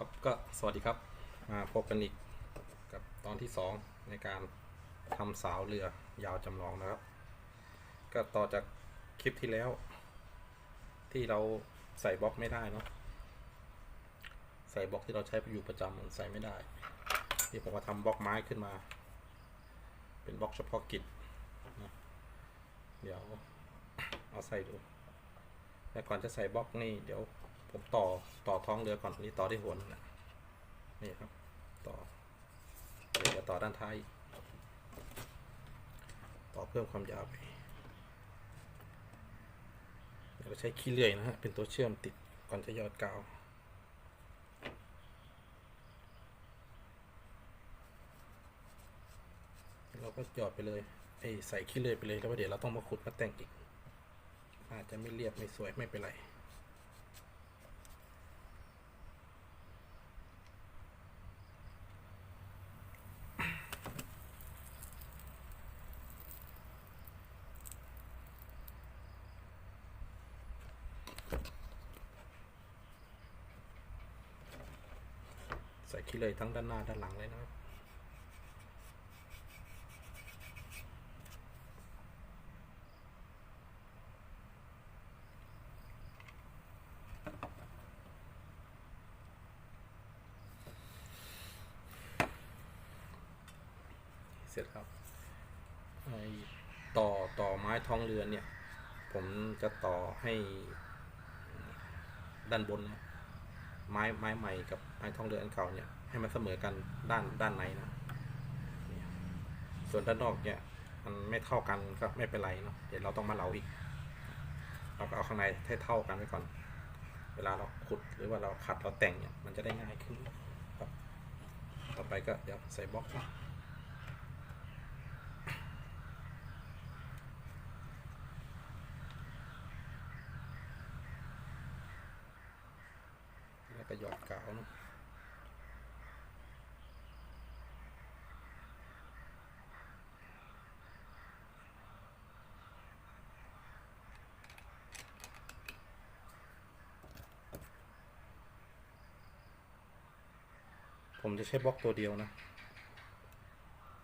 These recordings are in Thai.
ครับก็สวัสดีครับมาพบกันอีกกับตอนที่สองในการทำสาวเรือยาวจำลองนะครับ ก็ต่อจากคลิปที่แล้ว ที่เราใส่บล็อกไม่ได้เนาะใส่บล็อกที่เราใช้อยู่ประจำมันใส่ไม่ได้ที่ผมก็ทำบล็อกไม้ขึ้นมา เป็นบล็อกเฉพาะกิจนะเดี๋ยวเอาใส่ดูแต่ก่อนจะใส่บล็อกนี่เดี๋ยว ผมต่อต่อท้องเรือก่อนนี่ต่อที่หัวนั่นแหละนี่ครับ ต่อเดี๋ยวจะต่อด้านท้าย ต่อเพิ่มความยาวไปเดี๋ยวเราใช้ขี้เลื่อยนะฮะ เป็นตัวเชื่อมติดก่อนจะยอดกาวเราก็หยอดไปเลยไอ้ใส่ขี้เลื่อยไปเลยแล้วเดี๋ยวเราต้องมาขุดมาแต่งอีก อาจจะไม่เรียบไม่สวยไม่เป็นไร ขี้เลยทั้งด้านหน้าด้านหลังเลยนะครับเสร็จครับไอ้ต่อต่อไม้ท้องเรือนเนี่ย ผมจะต่อให้ด้านบนนี่ย ไม้ไม้ใหม่กับไม้ทองเหลืออันเก่าเนี่ยให้มันเสมอกันด้านด้านในนะเนี่ยส่วนด้านนอกเนี่ยมันไม่เท่ากันก็ไม่เป็นไรเนาะเดี๋ยวเราต้องมาเหลาอีกเราก็เอาข้างในให้เท่ากันไว้ก่อน เวลาเราขุดหรือว่าเราขัดเราแต่งเนี่ยมันจะได้ง่ายขึ้นครับต่อไปก็เดี๋ยวใส่บล็อกแล้ว ก็หยอดกาวเนอะผมจะใช้บล็อกตัวเดียวนะ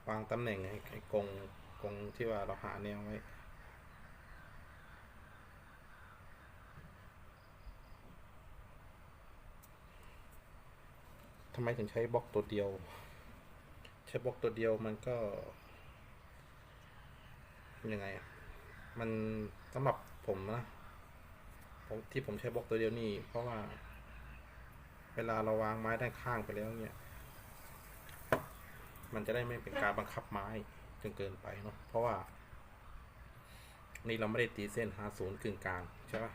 วางตำแหน่งไอ้ไอ้กงกรงที่ว่าเราหาแนวไว้ ทำไมถึงใช้บล็อกตัวเดียว ใช้บล็อกตัวเดียวมันก็ยังไงอะมันสำหรับผมนะผมที่ผมใช้บล็อกตัวเดียวนี่ เพราะว่า เวลาเราวางไม้ด้านข้างไปแล้วเนี่ย มันจะได้ไม่เป็นการบังคับไม้จนเกินไปเนาะเพราะว่า นี่เราไม่ได้ตีเส้นหาศูนย์กึ่งกลางใช่ปะ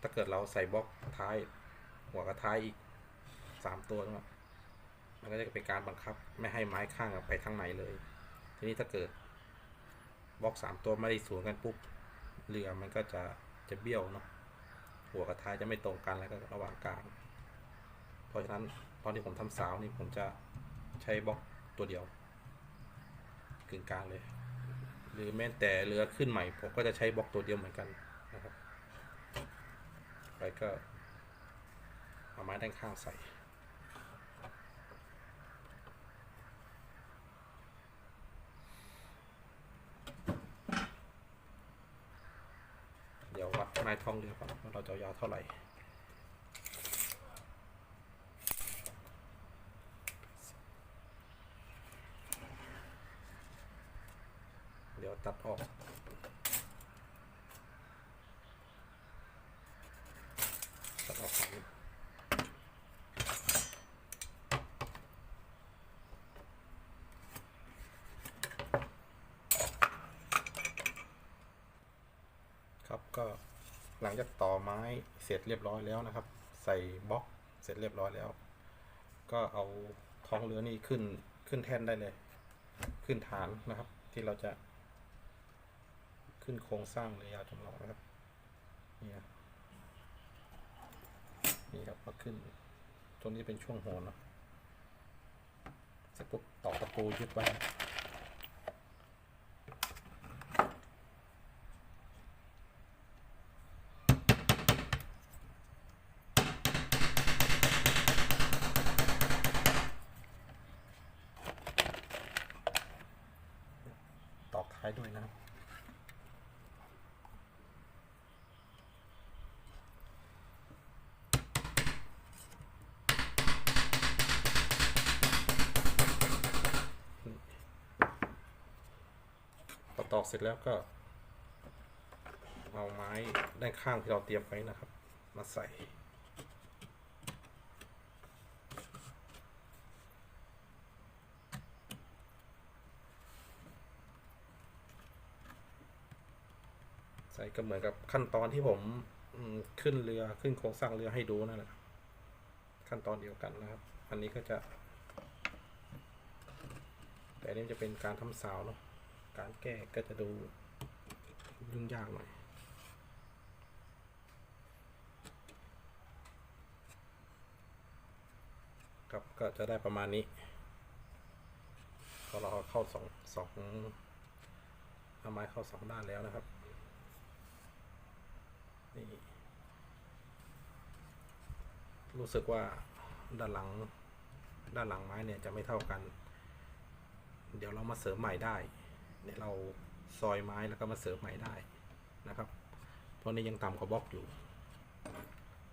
ถ้าเกิดเราใส่บล็อกท้าย หัวกับท้ายอีกสามตัวเนาะ มันก็จะเป็นการบังคับไม่ให้ไม้ข้างไปทางไหนเลย ทีนี้ถ้าเกิดบล็อกสามตัวไม่ได้สวนกันปุ๊บเรือมันก็จะจะเบี้ยวเนาะหัวกับท้ายจะไม่ตรงกันแล้วก็ระหว่างกลาง เพราะฉะนั้นตอนที่ผมทำสาวนี่ผมจะใช้บล็อกตัวเดียวกึ่งกลางเลย หรือแม้แต่เรือขึ้นใหม่ผมก็จะใช้บล็อกตัวเดียวเหมือนกันนะครับไปก็เอาไม้ด้านข้างใส่ ลายท้องเรือก่อนว่าเราจะยาวเท่าไหร่เดี๋ยวตัดออก ตัดออกฝั่งนี้ครับก็ หลังจากต่อไม้เสร็จเรียบร้อยแล้วนะครับ ใส่บล็อกเสร็จเรียบร้อยแล้ว ก็เอาท้องเรือนี่ขึ้นขึ้นแท่นได้เลย ขึ้นฐานนะครับ ที่เราจะขึ้นโครงสร้างเรือยาวจำลองนะครับนี่นะนี่ครับมาขึ้นตรงนี้เป็นช่วงหัวเนาะเสร็จปุ๊บตอกตะปูยึดไว้ อกเสร็จแล้วก็ เอาไม้ด้านข้างที่เราเตรียมไว้นะครับ มาใส่ ใส่ก็เหมือนกับขั้นตอนที่ผมขึ้นเรือขึ้นโครงสร้างเรือให้ดูนั่นแหละขั้นตอนเดียวกันนะครับ อันนี้ก็จะ แต่อันนี้มันจะเป็นการทำสาวเนาะ การแก้ก็จะดูยุ่งยากหน่อยครับก็จะได้ประมาณนี้พอเราเข้าสองสองเอาไม้เข้าสองด้านแล้วนะครับ นี่ รู้สึกว่าด้านหลัง ด้านหลังไม้เนี่ยจะไม่เท่ากัน เดี๋ยวเรามาเสริมใหม่ได้ เนี่ยเราซอยไม้แล้วก็มาเสริมใหม่ได้นะครับ เพราะนี่ยังต่ำกว่าบล็อกอยู่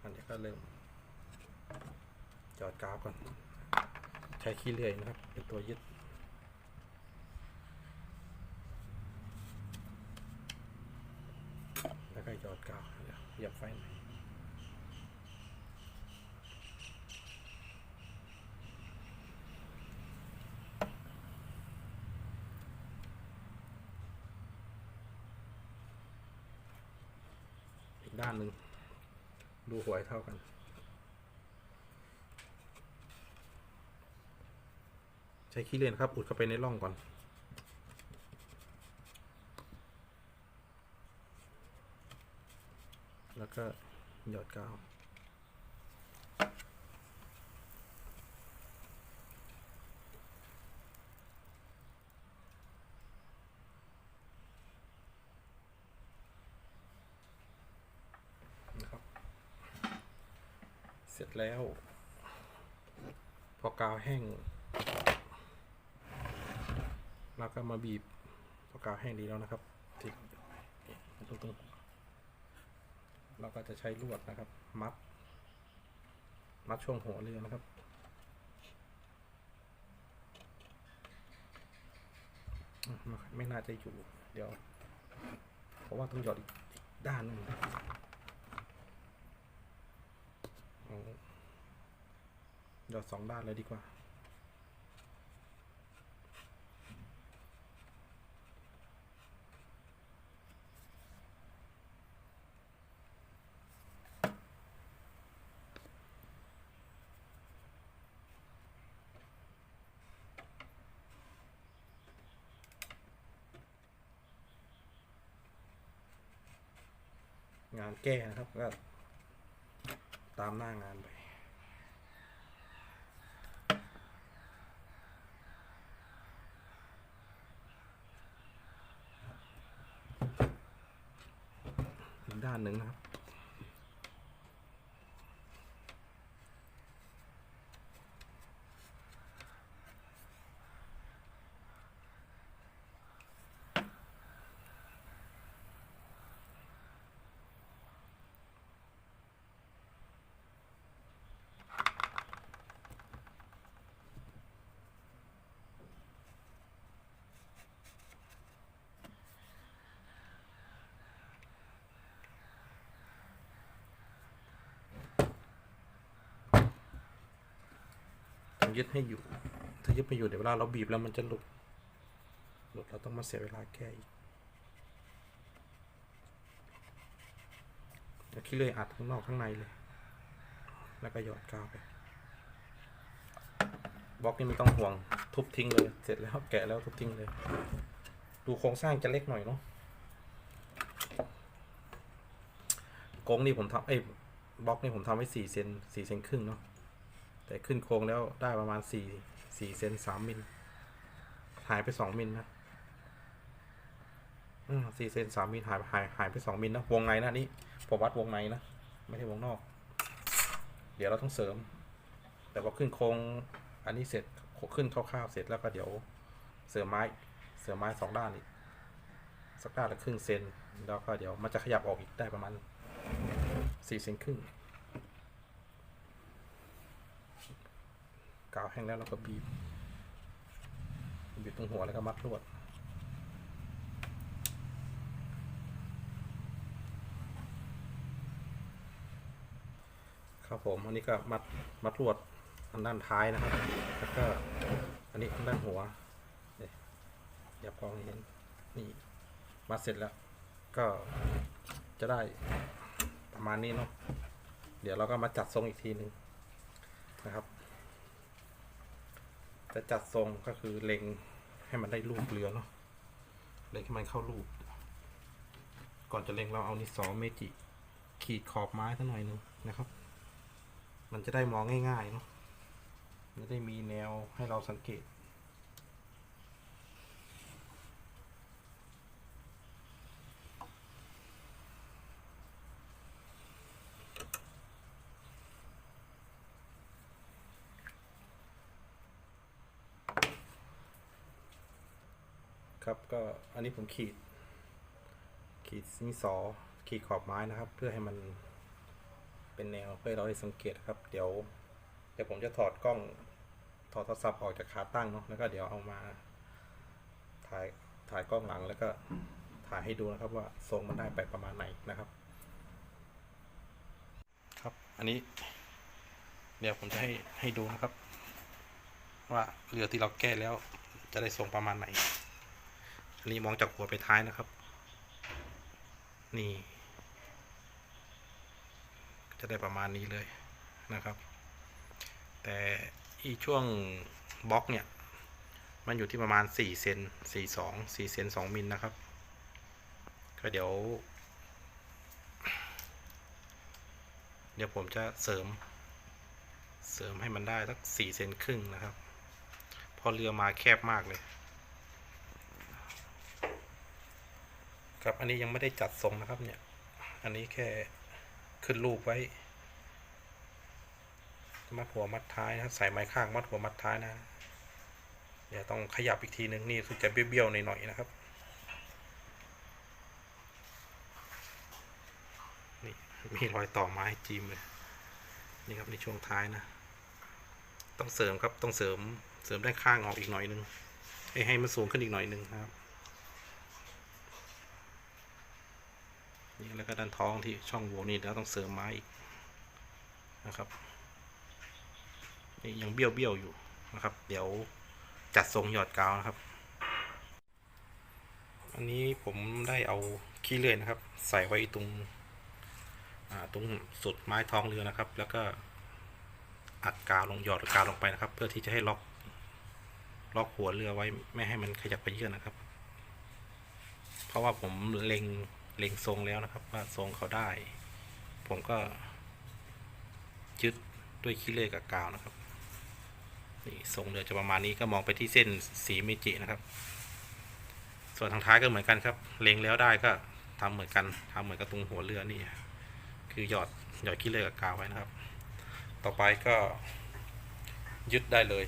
อันนี้ก็เริ่ม จอดกราฟก่อน ใช้ขี้เลื่อยนะครับ เป็นตัวยึดแล้วก็จอดกราฟเดี๋ยวหยียบไฟหน่อย ด้านหนึ่งดูหวยเท่ากัน ใช้ขี้เลนครับ อุดเข้าไปในร่องก่อน แล้วก็หยอดกาว นะครับ เสร็จแล้ว พอกาวแห้งแล้วก็มาบีบพอกาวแห้งดีแล้วนะครับที่ตรงตรงๆเราก็จะใช้ลวดนะครับ มัด มัดช่วงหัวเรือนะครับไม่น่าจะอยู่ เดี๋ยว เพราะว่าต้องหยอดอีกด้านนึง เอาหยอดสองด้านเลยดีกว่า งานแก้นะครับก็ ตามหน้างานไป อีกด้านหนึ่งนะครับ ยึดให้อยู่ ถ้ายึดไม่อยู่เดี๋ยวเวลาเราบีบแล้วมันจะหลุด หลุดเราต้องมาเสียเวลาแก้อีกแล้วขี้เลยอัดทั้งนอกทั้งในเลย แล้วก็หยอดกาวไปบล็อกนี่ไม่ต้องห่วงทุบทิ้งเลย เสร็จแล้วแกะแล้วทุบทิ้งเลย ดูโครงสร้างจะเล็กหน่อยเนาะกงนี่ผมทำเอ้ยบล็อกนี่ผมทำไว้สี่เซนสี่เซนครึ่งเนาะ แต่ขึ้นโครงแล้วได้ประมาณสี่สี่เซนสามมิลหายไปสองมิลนะอืมสี่เซนสามมิลหายหายหายไปสองมิลนะ วงในนะนี่ผมวัดวงในนะ ไม่ใช่วงนอก เดี๋ยวเราต้องเสริม แต่พอขึ้นโครงอันนี้เสร็จขึ้นคร่าวๆเสร็จแล้วก็เดี๋ยวเสริมไม้ เสริมไม้สองด้านอีกสักด้านละครึ่งเซนแล้วก็เดี๋ยวมันจะขยับออกอีกได้ประมาณสี่เซนครึ่ง กาวแห้งแล้วเราก็บีบบีบตรงหัวแล้วก็มัดลวดครับผมอันนี้ก็มัดมัดลวดอันด้านท้ายนะครับ แล้วก็อันนี้อันด้านหัวอย่ากองเห็นนี่มัดเสร็จแล้ว ก็จะได้ประมาณนี้เนาะเดี๋ยวเราก็มาจัดทรงอีกทีหนึ่งนะครับ จะจัดทรงก็คือเล็งให้มันได้รูปเรือเนาะเล็งให้มันเข้ารูป ก่อนจะเล็งเราเอานิสอเมจิขีดขอบไม้สักหน่อยหนึงนะครับ มันจะได้มองง่ายๆเนาะมันจะได้มีแนวให้เราสังเกต ก็อันนี้ผมขีด ขีดมีสอขีดขอบไม้นะครับ เพื่อให้มันเป็นแนวเพื่อเราได้สังเกตครับ เดี๋ยวเดี๋ยวผมจะถอดกล้องถอดโทรศัพท์ออกจากขาตั้งเนาะแล้วก็เดี๋ยวเอามา ถ่ายถ่ายกล้องหลังแล้วก็ถ่ายให้ดูนะครับว่าทรงมันได้ไปประมาณไหนนะครับ ครับอันนี้ เดี๋ยวผมจะให้ให้ดูนะครับ ว่าเรือที่เราแก้แล้วจะได้ทรงประมาณไหน อันนี้มองจากหัวไปท้ายนะครับ นี่ จะได้ประมาณนี้เลยนะครับ แต่อีช่วงบล็อกเนี่ย มันอยู่ที่ประมาณ 4 เซน42 4เซน2มิลนะครับ ก็เดี๋ยว เดี๋ยวผมจะเสริม เสริมให้มันได้สัก4เซนครึ่งนะครับเพอเรือมาแคบมากเลย ครับ อันนี้ยังไม่ได้จัดทรงนะครับ เนี่ย อันนี้แค่ขึ้นรูปไว้ มัดหัวมัดท้ายนะใส่ไม้ข้างมัดหัวมัดท้ายนะเดี๋ยวต้องขยับอีกทีนึงนี่คือจะเบี้ยวๆหน่อยๆนะครับ นี่มีรอยต่อไม้จีมเลย นี่ครับในช่วงท้ายนะ ต้องเสริมครับต้องเสริมเสริมได้ข้างออกอีกหน่อยนึงให้ให้มันสูงขึ้นอีกหน่อยนึงครับ นี่แล้วก็ด้านท้องที่ช่องโหว่นี่แล้วต้องเสริมไม้อีกนะครับนี่ยังเบี้ยวเบี้ยวอยู่นะครับ เดี๋ยวจัดทรงหยอดกาวนะครับ อันนี้ผมได้เอาขี้เลื่อยนะครับ ใส่ไว้ตรงตรงสุดไม้ท้องเรือนะครับ แล้วก็อัดกาวลงหยอดกาวลงไปนะครับ เพื่อที่จะให้ล็อกล็อกหัวเรือไว้ไม่ให้มันขยับไปเยื่อนนะครับ เพราะว่าผมเล็ง เล็งทรงแล้วนะครับ ว่าทรงเขาได้ ผมก็ยึดด้วยขี้เลื่อยกับกาวนะครับนี่ทรงเรือจะประมาณนี้ก็มองไปที่เส้นสีเมจินะครับ ส่วนทางท้ายก็เหมือนกันครับ เล็งแล้วได้ก็ทำเหมือนกันทำเหมือนกับตรงหัวเรือนี่ คือหยอดหยอดขี้เลื่อยกับกาวไว้นะครับ ต่อไปก็ยึดได้เลย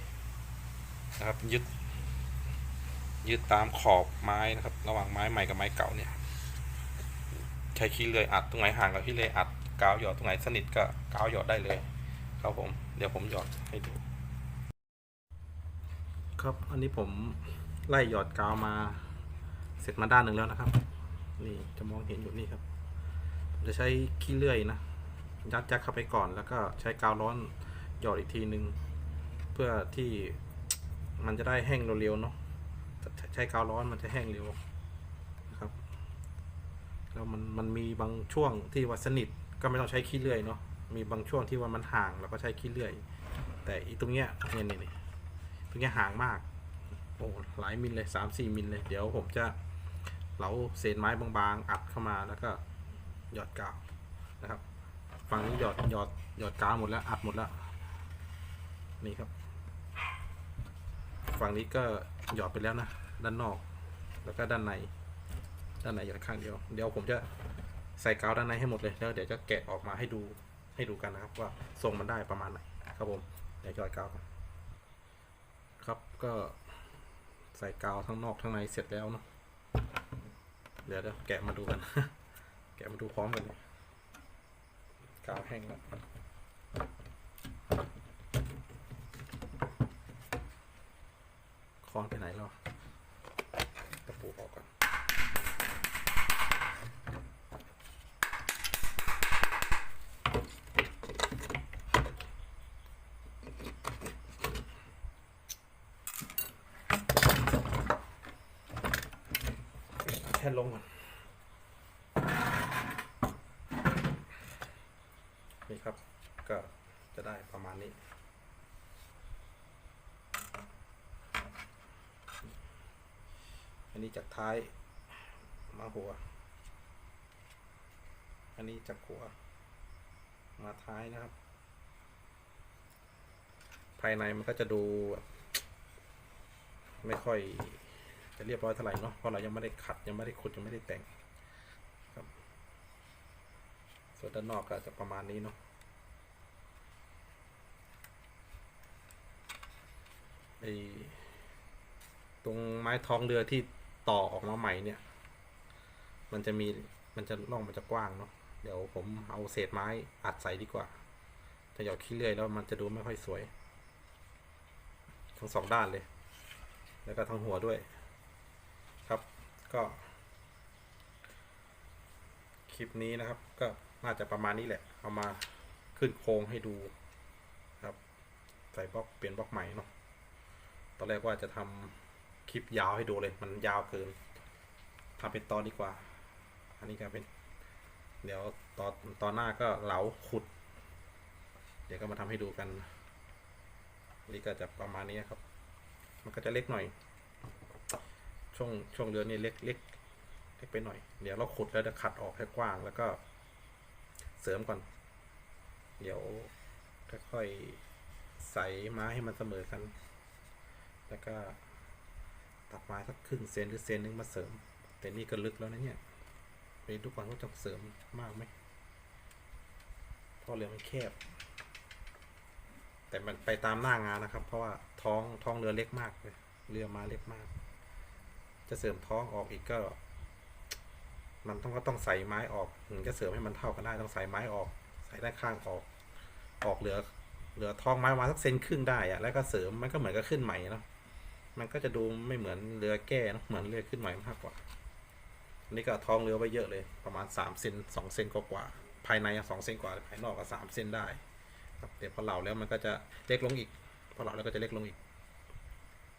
นะครับยึดยึดตามขอบไม้นะครับ ระหว่างไม้ใหม่กับไม้เก่าเนี่ย ใช้ขี้เลื่อยอัดตรงไหนห่างกับขี้เลื่อยอัดกาวหยอดตรงไหนสนิทก็กาวหยอดได้เลย ครับผม เดี๋ยวผมหยอดให้ดู ครับอันนี้ผมไล่หยอดกาวมา เสร็จมาด้านหนึ่งแล้วนะครับ นี่จะมองเห็นอยู่นี่ครับผมจะใช้ขี้เลื่อยนะยัดยัดเข้าไปก่อนแล้วก็ใช้กาวร้อนหยอดอีกทีหนึ่งเพื่อที่มันจะได้แห้งเร็วๆเนาะใช้กาวร้อนมันจะแห้งเร็ว แล้วมันมันมีบางช่วงที่ว่าสนิทก็ไม่ต้องใช้ขี้เลื่อยเนาะมีบางช่วงที่ว่ามันห่างเราก็ใช้ขี้เลื่อย แต่อีตรงเนี้ยเนี่ยเนี่ยเนี่ยตรงเนี้ยห่างมากโอ้หลายมิลเลยสามสี่มิลเลยเดี๋ยวผมจะเหลาเศษไม้บางๆ อัดเข้ามาแล้วก็หยอดกาวนะครับฝั่งนี้หยอดหยอดหยอดกาวหมดแล้วอัดหมดแล้วนี่ครับ ฝั่งนี้ก็หยอดไปแล้วนะ ด้านนอกแล้วก็ด้านใน ด้านในหยอดข้างเดียว เดี๋ยวผมจะใส่กาวด้านในให้หมดเลยแล้วเดี๋ยวจะแกะออกมาให้ดูให้ดูกันนะครับ ว่าทรงมันได้ประมาณไหนครับผมเดี๋ยวหยอดกาวครับก็ใส่กาวทั้งนอกทั้งในเสร็จแล้วเนาะเดี๋ยวเดี๋ยวแกะมาดูกัน แกะมาดูพร้อมกันเลยกาวแห้งแล้วค้อนไปไหนแล้วตะปูออกก่อน แท่นลงก่อน นี่ครับ ก็จะได้ประมาณนี้ อันนี้จากท้ายมาหัว อันนี้จากหัว มาท้ายนะครับ ภายในมันก็จะดู ไม่ค่อย จะเรียบร้อยเท่าไหร่เนาะเพราะเรายังไม่ได้ขัดยังไม่ได้ขุดยังไม่ได้แต่งครับ ส่วนด้านนอกก็จะประมาณนี้เนาะไอตรงไม้ท้องเรือที่ต่อออกมาใหม่เนี่ย มันจะมีมันจะร่องมันจะกว้างเนาะเดี๋ยวผมเอาเศษไม้อัดใส่ดีกว่าถ้าหยอดขี้เลื่อยแล้วมันจะดูไม่ค่อยสวย ทั้งสองด้านเลย แล้วก็ทั้งหัวด้วย ก็คลิปนี้นะครับ ก็น่าจะประมาณนี้แหละ เอามาขึ้นโครงให้ดูครับ ใส่บล็อกเปลี่ยนบล็อกใหม่เนาะตอนแรกว่าจะทำคลิปยาวให้ดูเลย มันยาวเกินทำเป็นตอนดีกว่า อันนี้ก็เป็น เดี๋ยวตอนตอนหน้าก็เหลาขุด เดี๋ยวก็มาทำให้ดูกัน นี่ก็จะประมาณนี้ครับ มันก็จะเล็กหน่อย ช่วงช่วงเรือนี่เล็กเล็กเล็กไปหน่อย เดี๋ยวเราขุดแล้วจะขัดออกให้กว้างแล้วก็เสริมก่อน เดี๋ยวค่อยๆใส่ไม้ให้มันเสมอกัน แล้วก็ตัดไม้สักครึ่งเซนหรือเซนหนึงมาเสริม แต่นี่ก็ลึกแล้วนะเนี่ยไปทุกวันก็จะเสริมมากไหมเพราะเรือมันแคบ แต่มันไปตามหน้างานนะครับ เพราะว่าท้องท้องเรือเล็กมากเลย เรือมาเล็กมาก จะเสริมท้องออกอีกก็ มันต้องก็ต้องใส่ไม้ออกถึงจะเสริมให้มันเท่ากันได้ต้องใส่ไม้ออก ใส่ด้านข้างออก ออกเหลือ เหลือท้องไม้มาสักเซนครึ่งได้อะแล้วก็เสริมมันก็เหมือนกับขึ้นใหม่เนาะมันก็จะดูไม่เหมือนเรือแก้เนอะเหมือนเรือขึ้นใหม่มากกว่าอันนี้ก็ท้องเรือไว้เยอะเลย ประมาณสามเซนสองเซนกว่าภายในสองเซนกว่าภายนอกก็สามเซนได้ครับเดี๋ยวพอเหล่าแล้วมันก็จะเล็กลงอีกพอเหล่าแล้วก็จะเล็กลงอีก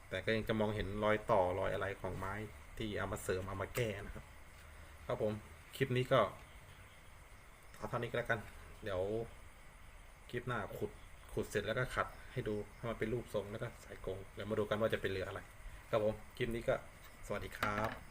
แต่ก็ยังจะมองเห็นรอยต่อรอยอะไรของไม้ที่เอามาเสริมเอามาแก้นะครับ ครับผมคลิปนี้ก็เอาเท่านี้ก็แล้วกัน เดี๋ยวคลิปหน้าขุดขุดเสร็จแล้วก็ขัดให้ดูให้มันเป็นรูปทรงแล้วก็ใส่กรงเดี๋ยวมาดูกันว่าจะเป็นเรืออะไร ครับผมคลิปนี้ก็สวัสดีครับ